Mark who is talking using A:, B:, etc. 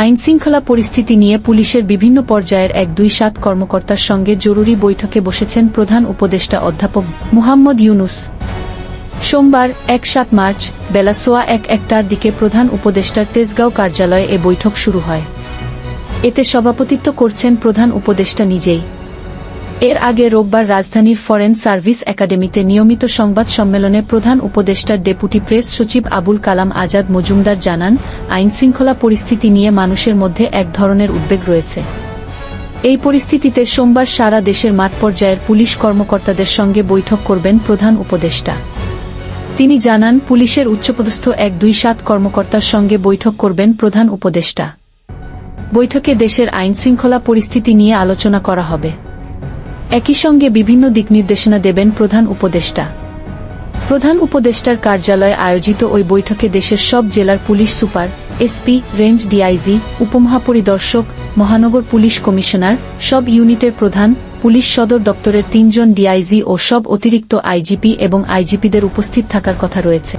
A: আইনশৃঙ্খলা পরিস্থিতি নিয়ে পুলিশের বিভিন্ন পর্যায়ের এক দুই সাত কর্মকর্তার সঙ্গে জরুরি বৈঠকে বসেছেন প্রধান উপদেষ্টা অধ্যাপক মুহাম্মদ ইউনুস। সোমবার, এক সাত মার্চ, বেলা সোয়া এক একটার দিকে প্রধান উপদেষ্টার তেজগাঁও কার্যালয়ে এ বৈঠক শুরু হয়। এতে সভাপতিত্ব করছেন প্রধান উপদেষ্টা নিজেই। এর আগে রোববার রাজধানীর ফরেন সার্ভিস একাডেমিতে নিয়মিত সংবাদ সম্মেলনে প্রধান উপদেষ্টার ডেপুটি প্রেস সচিব আবুল কালাম আজাদ মজুমদার জানান, আইনশৃঙ্খলা পরিস্থিতি নিয়ে মানুষের মধ্যে এক ধরনের উদ্বেগ রয়েছে। এই পরিস্থিতিতে সোমবার সারা দেশের মাঠ পর্যায়ের পুলিশ কর্মকর্তাদের সঙ্গে বৈঠক করবেন প্রধান উপদেষ্টা। তিনি জানান, পুলিশের উচ্চপদস্থ এক দুই সাত কর্মকর্তার সঙ্গে বৈঠক করবেন প্রধান উপদেষ্টা। বৈঠকে দেশের আইনশৃঙ্খলা পরিস্থিতি নিয়ে আলোচনা করা হবে। একই সঙ্গে বিভিন্ন দিক নির্দেশনা দেবেন প্রধান উপদেষ্টা। প্রধান উপদেষ্টার কার্যালয়ে আয়োজিত ওই বৈঠকে দেশের সব জেলার police super, SP, range DIG, উপমহাপরিদর্শক, মহানগর পুলিশ কমিশনার, সব ইউনিটের প্রধান, পুলিশ সদর দপ্তরের তিনজন ডিআইজি ও সব অতিরিক্ত আইজিপি এবং আইজিপিদের উপস্থিত থাকার কথা রয়েছে।